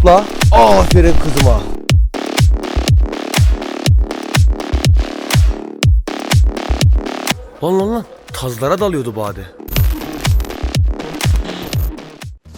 Zıpla. Aferin kızıma. Lan lan lan. Tazlara dalıyordu Bade.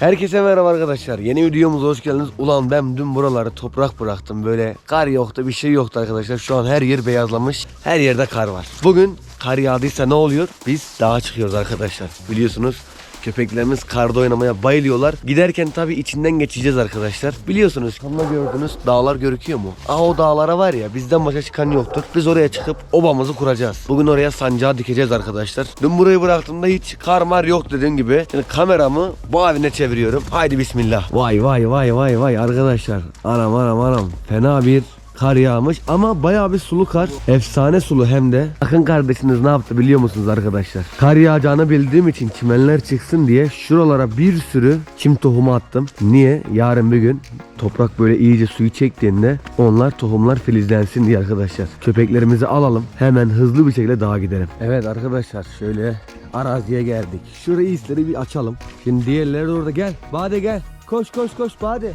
Herkese merhaba arkadaşlar. Yeni videomuza hoş geldiniz. Ulan ben dün buraları toprak bıraktım. Böyle kar yoktu, bir şey yoktu arkadaşlar. Şu an her yer beyazlamış. Her yerde kar var. Bugün kar yağdıysa ne oluyor? Biz dağa çıkıyoruz arkadaşlar. Biliyorsunuz Köpeklerimiz karda oynamaya bayılıyorlar. Giderken tabii içinden geçeceğiz arkadaşlar. Biliyorsunuz kamla gördünüz dağlar görüküyor mu? Aa o dağlara var ya bizden başka çıkan yoktur. Biz oraya çıkıp obamızı kuracağız. Bugün oraya sancağı dikeceğiz arkadaşlar. Dün burayı bıraktığımda hiç kar mar yok dediğim gibi. Şimdi kameramı bu evine çeviriyorum. Haydi bismillah. Vay vay vay vay vay arkadaşlar. Anam anam anam. Fena bir kar yağmış ama bayağı bir sulu kar. Efsane sulu hem de. Akın kardeşiniz ne yaptı biliyor musunuz arkadaşlar? Kar yağacağını bildiğim için çimenler çıksın diye şuralara bir sürü çim tohumu attım. Niye? Yarın bir gün toprak böyle iyice suyu çektiğinde onlar tohumlar filizlensin diye arkadaşlar. Köpeklerimizi alalım. Hemen hızlı bir şekilde dağa gidelim. Evet arkadaşlar şöyle araziye geldik. Şurayı isleri bir açalım. Şimdi diğerleri de orada gel. Bade gel. Koş koş koş Bade.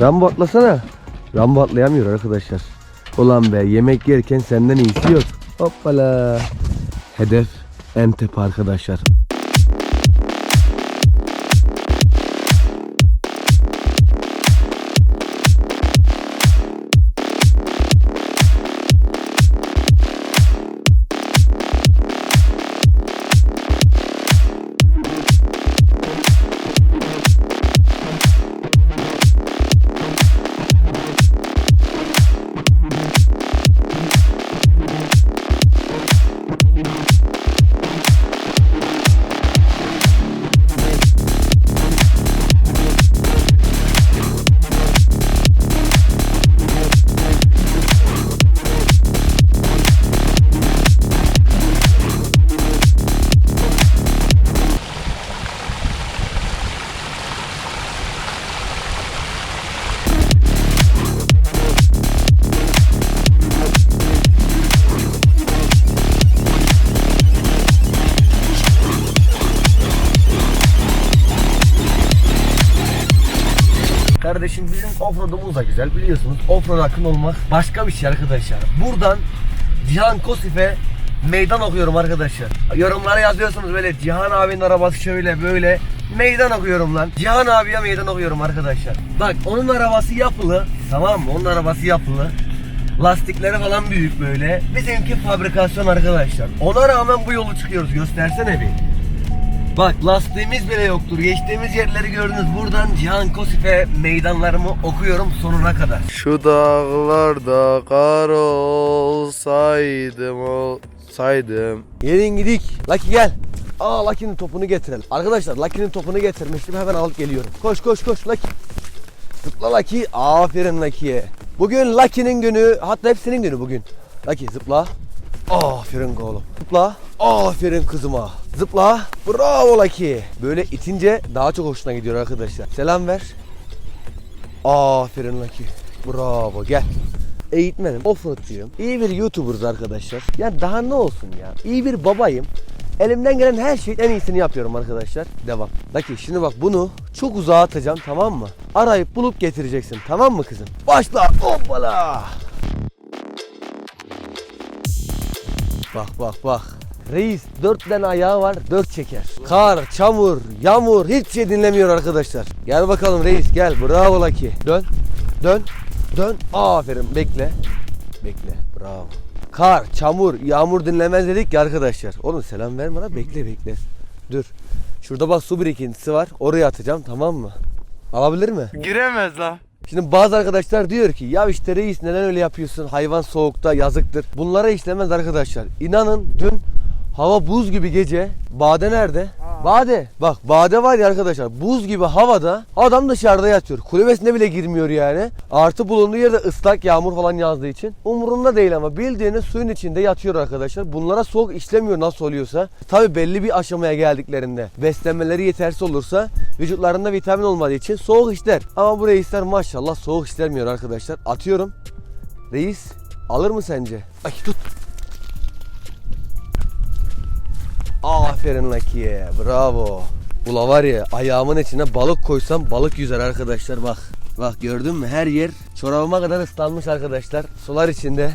Rambo atlasana. Rambo atlayamıyor arkadaşlar. Ulan be yemek yerken senden iyisi yok. Hoppala. Hedef en tepe arkadaşlar. Offroad'umuz da güzel biliyorsunuz. Offroad akın olmak başka bir şey arkadaşlar. Buradan Cihan Kosif'e meydan okuyorum arkadaşlar. Yorumlara yazıyorsunuz böyle Cihan abinin arabası şöyle böyle. Meydan okuyorum lan. Cihan abiye meydan okuyorum arkadaşlar. Bak onun arabası yapılı. Tamam mı? Onun arabası yapılı. Lastikleri falan büyük böyle. Bizimki fabrikasyon arkadaşlar. Ona rağmen bu yolu çıkıyoruz. Göstersene bir. Bak lastiğimiz bile yoktur. Geçtiğimiz yerleri gördünüz. Buradan Cihan Kosif'e meydanlarımı okuyorum sonuna kadar. Şu dağlarda kar olsaydım olsaydım. Gelin gidik. Lucky gel. Aa Lucky'nin topunu getirelim. Arkadaşlar Lucky'nin topunu getirmiştim. Hemen alıp geliyorum. Koş koş koş Lucky. Zıpla Lucky. Aferin Lucky'ye. Bugün Lucky'nin günü. Hatta hepsinin günü bugün. Lucky zıpla. Aferin oğlum. Zıpla. Aferin kızıma. Zıpla. Bravo Lucky. Böyle itince daha çok hoşuna gidiyor arkadaşlar. Selam ver. Aferin Lucky. Bravo gel. Eğitmenim, offroadçuyum. İyi bir YouTuber'ız arkadaşlar. Ya daha ne olsun ya. İyi bir babayım. Elimden gelen her şeyin en iyisini yapıyorum arkadaşlar. Devam. Lucky şimdi bak bunu çok uzağa atacağım tamam mı? Arayıp bulup getireceksin tamam mı kızım? Başla. Hoppala. Bak bak bak. Reis dört tane ayağı var dört çeker. Kar, çamur, yağmur hiç şey dinlemiyor arkadaşlar. Gel bakalım reis gel bravo Lucky. Dön, dön, dön. Aferin bekle. Bekle bravo. Kar, çamur, yağmur dinlemez dedik ya arkadaşlar. Oğlum selam verme lan bekle bekle. Dur. Şurada bak su birikintisi var. Oraya atacağım tamam mı? Alabilir mi? Giremez la. Şimdi bazı arkadaşlar diyor ki ya işte reis neden öyle yapıyorsun? Hayvan soğukta yazıktır. Bunlara işlemez arkadaşlar. İnanın dün hava buz gibi gece. Bade nerede? Bade. Bak Bade var ya arkadaşlar buz gibi havada adam dışarıda yatıyor. Kulübesine bile girmiyor yani. Artı bulunduğu yerde ıslak yağmur falan yazdığı için. Umurunda değil ama bildiğiniz suyun içinde yatıyor arkadaşlar. Bunlara soğuk işlemiyor nasıl oluyorsa. Tabi belli bir aşamaya geldiklerinde beslenmeleri yetersiz olursa vücutlarında vitamin olmadığı için soğuk işler. Ama bu reisler maşallah soğuk işlemiyor arkadaşlar. Atıyorum. Reis alır mı sence? Ay tut. Aferin Lucky'ye. Bravo. Ula var ya ayağımın içine balık koysam balık yüzer arkadaşlar bak. Bak gördün mü her yer çorabıma kadar ıslanmış arkadaşlar. Sular içinde.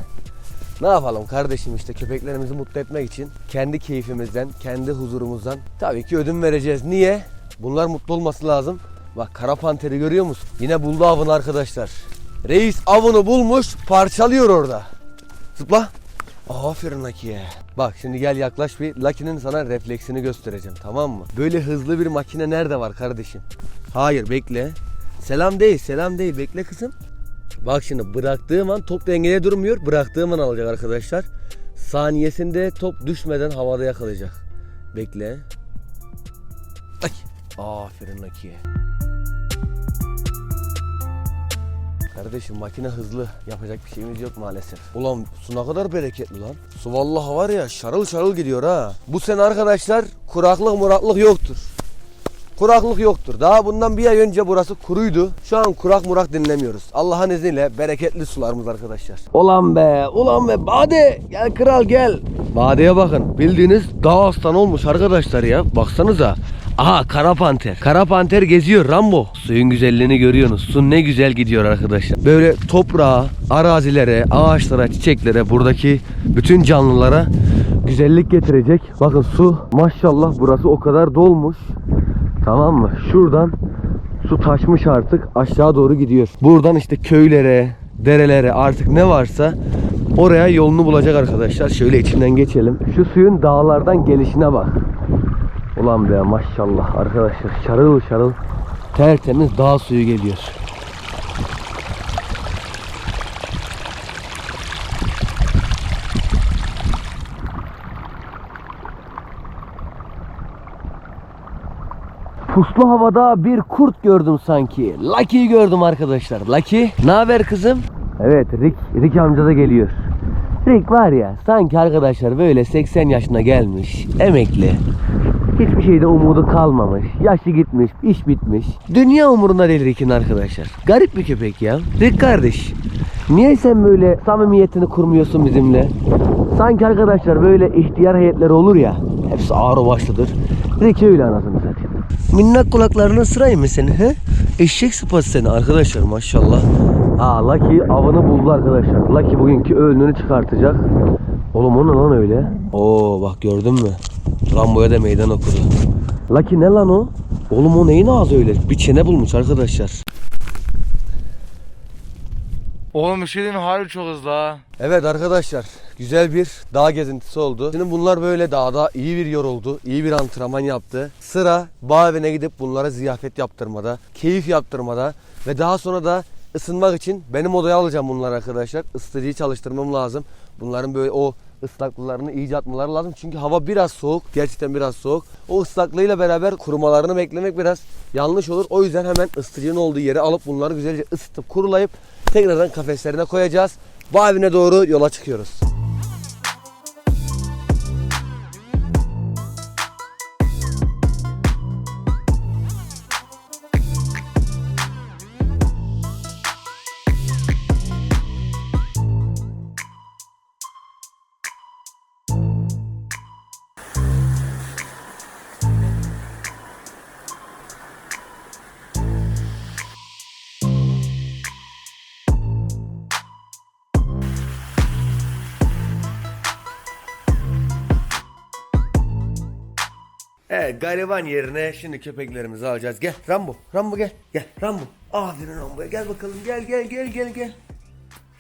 Ne yapalım kardeşim işte köpeklerimizi mutlu etmek için kendi keyfimizden, kendi huzurumuzdan tabii ki ödün vereceğiz. Niye? Bunlar mutlu olması lazım. Bak kara panteri görüyor musun? Yine buldu avını arkadaşlar. Reis avını bulmuş parçalıyor orada. Zıpla. Aferin Lucky'ye. Bak şimdi gel yaklaş bir Lucky'nin sana refleksini göstereceğim tamam mı? Böyle hızlı bir makine nerede var kardeşim? Hayır bekle. Selam değil selam değil bekle kızım. Bak şimdi bıraktığım an top dengede durmuyor. Bıraktığım an alacak arkadaşlar. Saniyesinde top düşmeden havada yakalayacak. Bekle. Ay. Aferin Lucky'ye. Kardeşim makine hızlı. Yapacak bir şeyimiz yok maalesef. Ulan su ne kadar bereketli lan. Su vallahi var ya şarıl şarıl gidiyor ha. Bu sene arkadaşlar kuraklık muraklık yoktur. Kuraklık yoktur. Daha bundan bir ay önce burası kuruydu. Şu an kurak murak dinlemiyoruz. Allah'ın izniyle bereketli sularımız arkadaşlar. Ulan be, ulan be. Bade, gel kral gel. Bade'ye bakın. Bildiğiniz dağ aslan olmuş arkadaşlar ya. Baksanıza. Aha kara panter. Kara panter geziyor Rambo. Suyun güzelliğini görüyorsunuz. Su ne güzel gidiyor arkadaşlar. Böyle toprağa, arazilere, ağaçlara, çiçeklere, buradaki bütün canlılara güzellik getirecek. Bakın su maşallah burası o kadar dolmuş. Tamam mı? Şuradan su taşmış artık aşağı doğru gidiyor. Buradan işte köylere, derelere artık ne varsa oraya yolunu bulacak arkadaşlar. Şöyle içinden geçelim. Şu suyun dağlardan gelişine bak. Ulan be maşallah arkadaşlar şarıl şarıl tertemiz dağ suyu geliyor. Puslu havada bir kurt gördüm sanki. Lucky'yi gördüm arkadaşlar. Lucky, ne haber kızım? Evet, Rick, Rick amca da geliyor. Rick var ya, sanki arkadaşlar böyle 80 yaşına gelmiş, emekli. Hiçbir şeyde umudu kalmamış. Yaşı gitmiş, iş bitmiş. Dünya umurunda değil Rick'in arkadaşlar. Garip bir köpek ya. Rick kardeş, niye sen böyle samimiyetini kurmuyorsun bizimle? Sanki arkadaşlar böyle ihtiyar heyetleri olur ya. Hepsi ağır başlıdır. Rick öyle anasını satayım. Minnak kulaklarını sırayım mı seni he? Eşek sıpası seni arkadaşlar maşallah. Aa Lucky avını buldu arkadaşlar. Lucky bugünkü öğününü çıkartacak. Oğlum o ne lan öyle? Oo bak gördün mü? Rambo'ya da meydan okudu. Lucky ne lan o? Oğlum o neyin ağzı öyle? Bir çene bulmuş arkadaşlar. Oğlum bir şey diyeyim mi? harbi çok hızlı ha. Evet arkadaşlar güzel bir dağ gezintisi oldu. Şimdi bunlar böyle dağda iyi bir yoruldu, iyi bir antrenman yaptı. Sıra bağ evine gidip bunlara ziyafet yaptırmada, keyif yaptırmada ve daha sonra da ısınmak için benim odaya alacağım bunları arkadaşlar. Isıtıcıyı çalıştırmam lazım. Bunların böyle o ıslaklıklarını iyice atmaları lazım. Çünkü hava biraz soğuk. Gerçekten biraz soğuk. O ıslaklığıyla beraber kurumalarını beklemek biraz yanlış olur. O yüzden hemen ısıtıcının olduğu yere alıp bunları güzelce ısıtıp kurulayıp tekrardan kafeslerine koyacağız. Bu evine doğru yola çıkıyoruz. Evet gariban yerine şimdi köpeklerimizi alacağız. Gel Rambo. Rambo gel. Gel Rambo. Aferin Rambo'ya gel bakalım. Gel gel gel gel gel.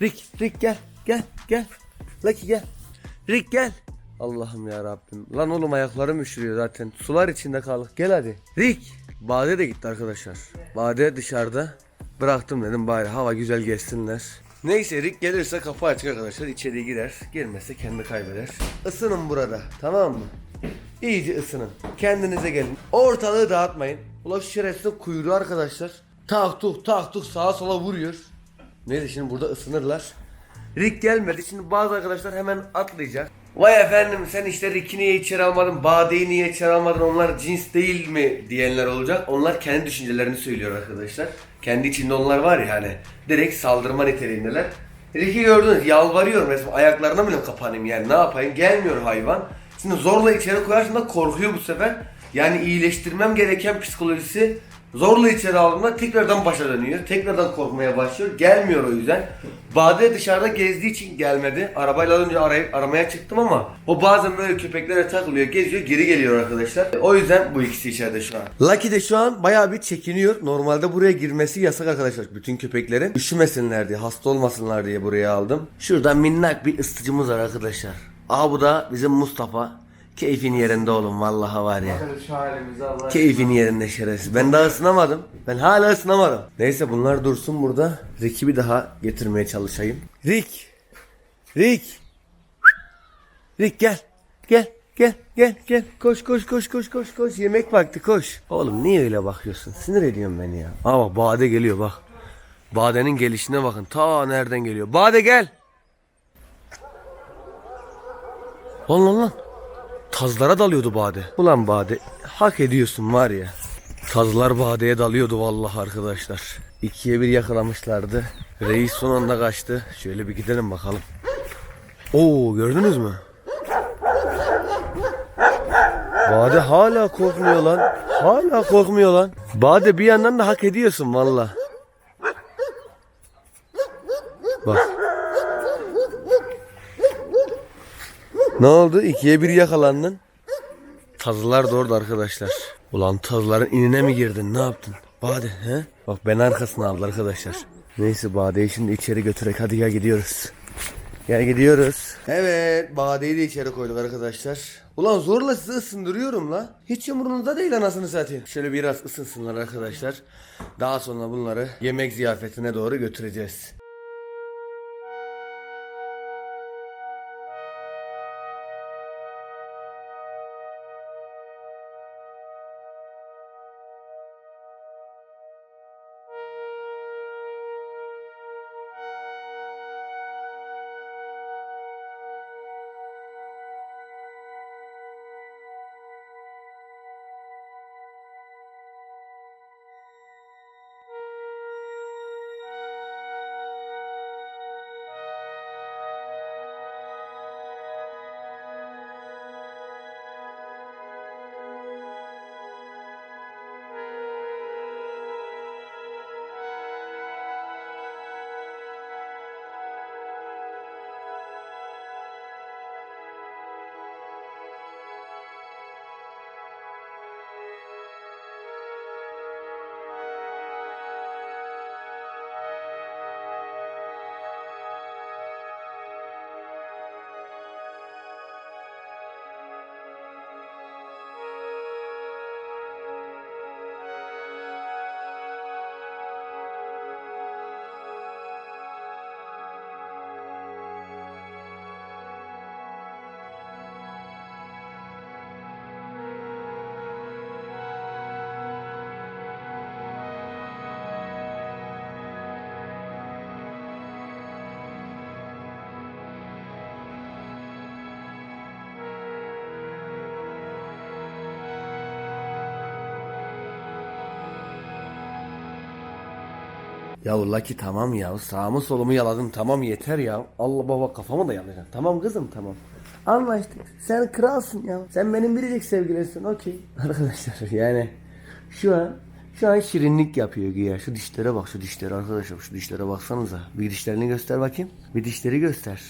Rick Rick gel. Gel gel. Lucky gel. Rick gel. Allah'ım ya Rabbim. Lan oğlum ayaklarım üşürüyor zaten. Sular içinde kaldık. Gel hadi. Rick. Bade de gitti arkadaşlar. Bade dışarıda. Bıraktım dedim bari hava güzel geçsinler. Neyse Rick gelirse kapı açık arkadaşlar. İçeri girer. Girmezse kendi kaybeder. Isının burada. Tamam mı? İyice ısının. Kendinize gelin. Ortalığı dağıtmayın. Ulan şu şerefsiz kuyruğu arkadaşlar. Tak tuk tak tuk sağa sola vuruyor. Neyse şimdi burada ısınırlar. Rick gelmedi. Şimdi bazı arkadaşlar hemen atlayacak. Vay efendim sen işte Rick'i niye içeri almadın, Bade'yi niye içeri almadın, onlar cins değil mi diyenler olacak. Onlar kendi düşüncelerini söylüyor arkadaşlar. Kendi içinde onlar var ya hani direkt saldırma niteliğindeler. Rick'i gördünüz yalvarıyorum resmen ayaklarına bile kapanayım yani ne yapayım gelmiyor hayvan. Şimdi zorla içeri koyarsın da korkuyor bu sefer. Yani iyileştirmem gereken psikolojisi Zorla içeri aldığımda tekrardan başa dönüyor. Tekrardan korkmaya başlıyor. Gelmiyor o yüzden. Bade dışarıda gezdiği için gelmedi. Arabayla önce arayıp aramaya çıktım ama o bazen böyle köpeklere takılıyor, geziyor, geri geliyor arkadaşlar. O yüzden bu ikisi içeride şu an. Lucky de şu an bayağı bir çekiniyor. Normalde buraya girmesi yasak arkadaşlar bütün köpeklerin. Üşümesinler diye, hasta olmasınlar diye buraya aldım. Şurada minnak bir ısıtıcımız var arkadaşlar. Aa bu da bizim Mustafa. Keyfin yerinde oğlum vallahi var ya. Şu halimizi Allah. Keyfin yerinde şerefsiz. Ben daha ısınamadım. Ben hala ısınamadım. Neyse bunlar dursun burada. Rick'i bir daha getirmeye çalışayım. Rick. Rick. Rick gel. Gel. Gel gel gel koş koş koş koş koş koş yemek vakti koş. Oğlum niye öyle bakıyorsun? Sinir ediyorsun beni ya. Aa bak Bade geliyor bak. Bade'nin gelişine bakın. Ta nereden geliyor? Bade gel. Lan lan lan. Tazlara dalıyordu Bade. Ulan Bade hak ediyorsun var ya. Tazlar Bade'ye dalıyordu vallahi arkadaşlar. İkiye bir yakalamışlardı. Reis son anda kaçtı. Şöyle bir gidelim bakalım. Oo gördünüz mü? Bade hala korkmuyor lan. Hala korkmuyor lan. Bade bir yandan da hak ediyorsun valla. Bak. Ne oldu? İkiye bir yakalandın. Tazılar da orada arkadaşlar. Ulan tazların inine mi girdin? Ne yaptın? Bade he? Bak ben arkasına aldı arkadaşlar. Neyse Bade'yi şimdi içeri götürek. Hadi gel gidiyoruz. Gel gidiyoruz. Evet Bade'yi de içeri koyduk arkadaşlar. Ulan zorla sizi ısındırıyorum la. Hiç umurunuzda değil anasını satayım. Şöyle biraz ısınsınlar arkadaşlar. Daha sonra bunları yemek ziyafetine doğru götüreceğiz. Ya Lucky tamam ya. Sağımı solumu yaladım. Tamam yeter ya. Allah baba kafamı da yalayacaksın. Tamam kızım tamam. Anlaştık. Sen kralsın ya. Sen benim biricik sevgilimsin. Okey. Arkadaşlar yani şu an şu an şirinlik yapıyor güya. Şu dişlere bak şu dişlere arkadaşlar. Şu dişlere baksanıza. Bir dişlerini göster bakayım. Bir dişleri göster.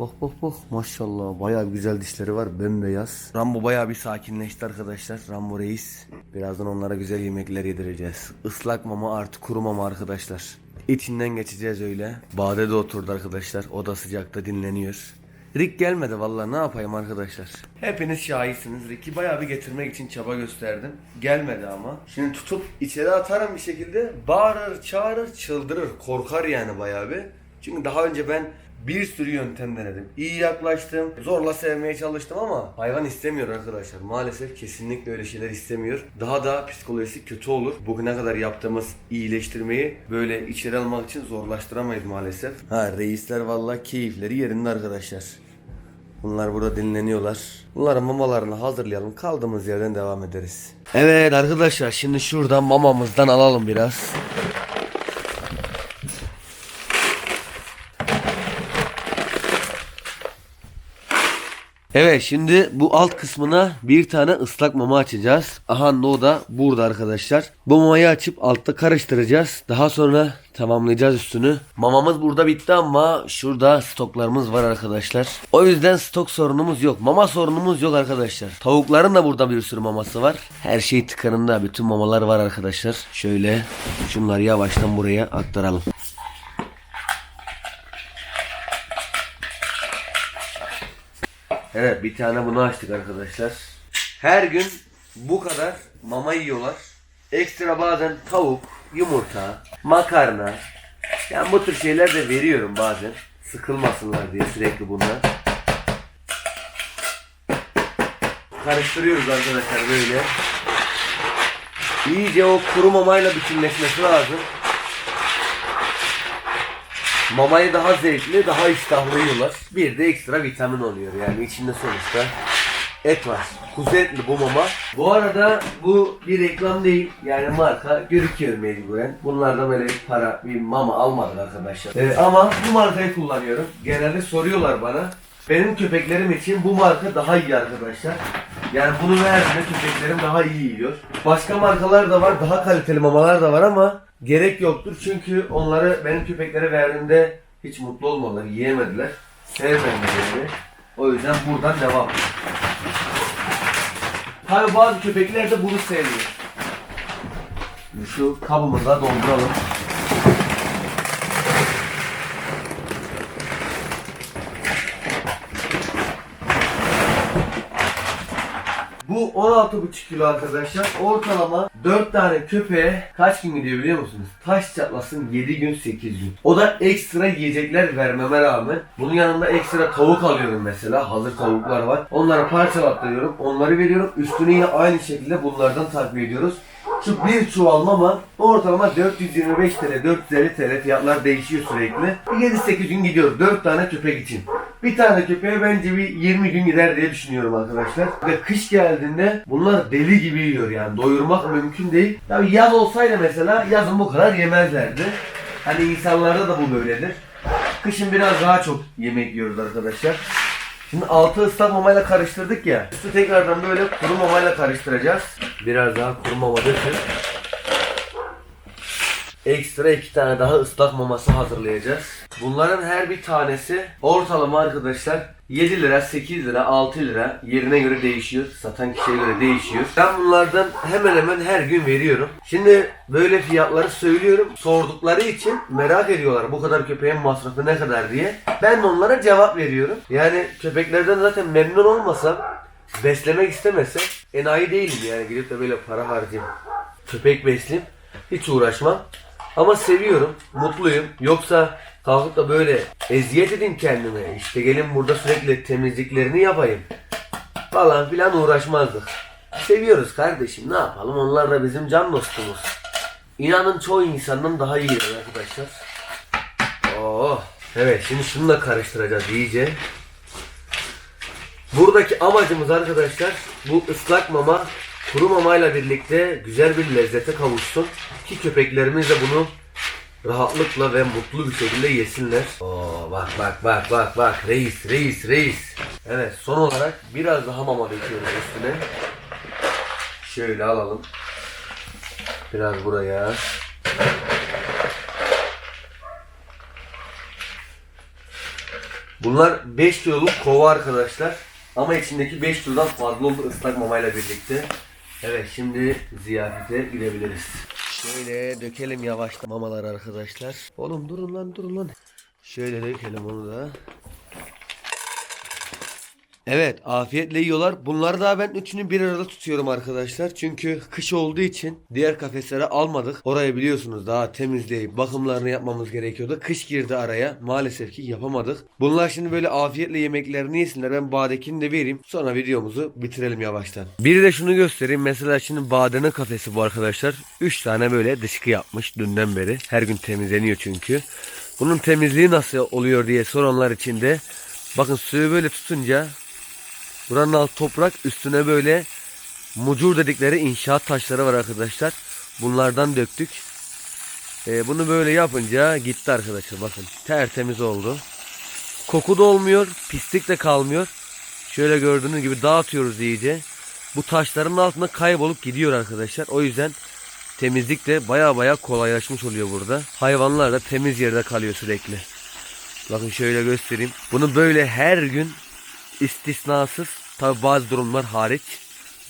Bak bak bak maşallah bayağı güzel dişleri var bembeyaz. Rambo bayağı bir sakinleşti arkadaşlar. Rambo reis. Birazdan onlara güzel yemekler yedireceğiz. Islak mama artı kuru mama arkadaşlar. İçinden geçeceğiz öyle. Bade de oturdu arkadaşlar. O da sıcakta dinleniyor. Rick gelmedi vallahi ne yapayım arkadaşlar. Hepiniz şahitsiniz. Rick'i bayağı bir getirmek için çaba gösterdim. Gelmedi ama. Şimdi tutup içeri atarım bir şekilde. Bağırır, çağırır, çıldırır. Korkar yani bayağı bir. Çünkü daha önce ben bir sürü yöntem denedim. İyi yaklaştım. Zorla sevmeye çalıştım ama hayvan istemiyor arkadaşlar. Maalesef kesinlikle öyle şeyler istemiyor. Daha da psikolojisi kötü olur. Bugüne kadar yaptığımız iyileştirmeyi böyle içeri almak için zorlaştıramayız maalesef. Ha reisler vallahi keyifleri yerinde arkadaşlar. Bunlar burada dinleniyorlar. Bunların mamalarını hazırlayalım. Kaldığımız yerden devam ederiz. Evet arkadaşlar şimdi şuradan mamamızdan alalım biraz. Evet şimdi bu alt kısmına bir tane ıslak mama açacağız. Aha o da burada arkadaşlar. Bu mamayı açıp altta karıştıracağız. Daha sonra tamamlayacağız üstünü. Mamamız burada bitti ama şurada stoklarımız var arkadaşlar. O yüzden stok sorunumuz yok. Mama sorunumuz yok arkadaşlar. Tavukların da burada bir sürü maması var. Her şey tıkanında. Bütün mamalar var arkadaşlar. Şöyle şunları yavaştan buraya aktaralım. Evet bir tane bunu açtık arkadaşlar. Her gün bu kadar mama yiyorlar. Ekstra bazen tavuk, yumurta, makarna. Yani bu tür şeyler de veriyorum bazen. Sıkılmasınlar diye sürekli bunlar. Karıştırıyoruz arkadaşlar böyle. İyice o kuru mamayla bütünleşmesi lazım. Mamayı daha zevkli, daha iştahlı yiyorlar. Bir de ekstra vitamin oluyor yani içinde sonuçta et var. Kuzu etli bu mama. Bu arada bu bir reklam değil yani marka gözüküyor mecburen. Bunlardan böyle bir para, bir mama almadık arkadaşlar. Ee, ama bu markayı kullanıyorum. Genelde soruyorlar bana. Benim köpeklerim için bu marka daha iyi arkadaşlar. Yani bunu verdiğinde köpeklerim daha iyi yiyor. Başka markalar da var, daha kaliteli mamalar da var ama gerek yoktur. Çünkü onları benim köpeklere verdiğimde hiç mutlu olmadılar, yiyemediler. Sevmediler. O yüzden buradan devam. Tabi bazı köpekler de bunu seviyor. Şu kabımızı da dolduralım. Bu 16,5 kilo arkadaşlar. Ortalama 4 tane köpeğe kaç gün gidiyor biliyor musunuz? Taş çatlasın 7 gün 8 gün. O da ekstra yiyecekler vermeme rağmen. Bunun yanında ekstra tavuk alıyorum mesela. Hazır tavuklar var. Onları parçalattırıyorum. Onları veriyorum. Üstüne yine aynı şekilde bunlardan takviye ediyoruz. Şu bir çuval mama ortalama 425 TL, 450 TL fiyatlar değişiyor sürekli. 7-8 gün gidiyor 4 tane köpek için. Bir tane köpeğe bence bir 20 gün gider diye düşünüyorum arkadaşlar. Ve kış geldiğinde bunlar deli gibi yiyor yani doyurmak mümkün değil. Tabi yaz olsaydı mesela yazın bu kadar yemezlerdi. Hani insanlarda da bu böyledir. Kışın biraz daha çok yemek yiyoruz arkadaşlar. Şimdi altı ıslak mamayla karıştırdık ya. Üstü tekrardan böyle kuru mamayla karıştıracağız. Biraz daha kuru mama dökün. Ekstra iki tane daha ıslak maması hazırlayacağız. Bunların her bir tanesi ortalama arkadaşlar 7 lira, 8 lira, 6 lira yerine göre değişiyor. Satan kişiye göre değişiyor. Ben bunlardan hemen hemen her gün veriyorum. Şimdi böyle fiyatları söylüyorum. Sordukları için merak ediyorlar bu kadar köpeğin masrafı ne kadar diye. Ben de onlara cevap veriyorum. Yani köpeklerden zaten memnun olmasam, beslemek istemesem enayi değilim yani gidip de böyle para harcayayım. Köpek besleyeyim. Hiç uğraşmam. Ama seviyorum, mutluyum. Yoksa kalkıp da böyle eziyet edeyim kendime. İşte gelin burada sürekli temizliklerini yapayım. Falan filan uğraşmazdık. Seviyoruz kardeşim ne yapalım onlar da bizim can dostumuz. İnanın çoğu insandan daha iyiler arkadaşlar. Oh. Evet şimdi şunu da karıştıracağız iyice. Buradaki amacımız arkadaşlar bu ıslak mama kuru mamayla birlikte güzel bir lezzete kavuşsun ki köpeklerimiz de bunu rahatlıkla ve mutlu bir şekilde yesinler. Oo bak bak bak bak bak reis reis reis. Evet son olarak biraz daha mama döküyoruz üstüne. Şöyle alalım. Biraz buraya. Bunlar 5 kiloluk kova arkadaşlar. Ama içindeki 5 kilodan fazla oldu ıslak mamayla birlikte. Evet şimdi ziyafete gidebiliriz. Şöyle dökelim yavaşta mamalar arkadaşlar. Oğlum durun lan durun lan. Şöyle dökelim onu da. Evet afiyetle yiyorlar. Bunları da ben üçünü bir arada tutuyorum arkadaşlar. Çünkü kış olduğu için diğer kafeslere almadık. Orayı biliyorsunuz daha temizleyip bakımlarını yapmamız gerekiyordu. Kış girdi araya. Maalesef ki yapamadık. Bunlar şimdi böyle afiyetle yemeklerini yesinler. Ben badekini de vereyim. Sonra videomuzu bitirelim yavaştan. Bir de şunu göstereyim. Mesela şimdi badenin kafesi bu arkadaşlar. 3 tane böyle dışkı yapmış dünden beri. Her gün temizleniyor çünkü. Bunun temizliği nasıl oluyor diye soranlar için de bakın suyu böyle tutunca Buranın alt toprak üstüne böyle mucur dedikleri inşaat taşları var arkadaşlar. Bunlardan döktük. Ee, bunu böyle yapınca gitti arkadaşlar bakın. Tertemiz oldu. Koku da olmuyor. Pislik de kalmıyor. Şöyle gördüğünüz gibi dağıtıyoruz iyice. Bu taşların altında kaybolup gidiyor arkadaşlar. O yüzden temizlik de baya baya kolaylaşmış oluyor burada. Hayvanlar da temiz yerde kalıyor sürekli. Bakın şöyle göstereyim. Bunu böyle her gün istisnasız tabi bazı durumlar hariç.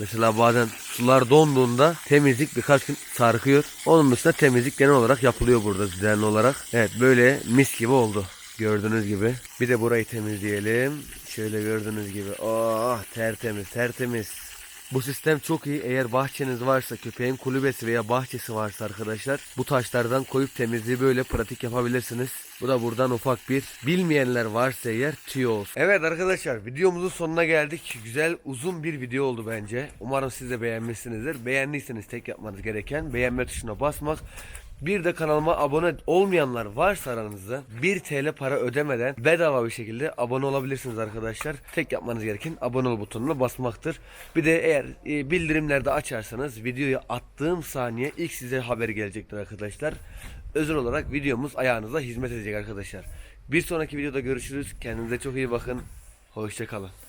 Mesela bazen sular donduğunda temizlik birkaç gün sarkıyor. Onun dışında temizlik genel olarak yapılıyor burada düzenli olarak. Evet böyle mis gibi oldu. Gördüğünüz gibi. Bir de burayı temizleyelim. Şöyle gördüğünüz gibi. Oh tertemiz tertemiz. Bu sistem çok iyi. Eğer bahçeniz varsa, köpeğin kulübesi veya bahçesi varsa arkadaşlar bu taşlardan koyup temizliği böyle pratik yapabilirsiniz. Bu da buradan ufak bir bilmeyenler varsa eğer tüyo olsun. Evet arkadaşlar videomuzun sonuna geldik. Güzel uzun bir video oldu bence. Umarım siz de beğenmişsinizdir. Beğendiyseniz tek yapmanız gereken beğenme tuşuna basmak. Bir de kanalıma abone olmayanlar varsa aranızda 1 TL para ödemeden bedava bir şekilde abone olabilirsiniz arkadaşlar. Tek yapmanız gereken abone ol butonuna basmaktır. Bir de eğer e, bildirimlerde açarsanız videoyu attığım saniye ilk size haber gelecektir arkadaşlar. Özel olarak videomuz ayağınıza hizmet edecek arkadaşlar. Bir sonraki videoda görüşürüz. Kendinize çok iyi bakın. Hoşçakalın.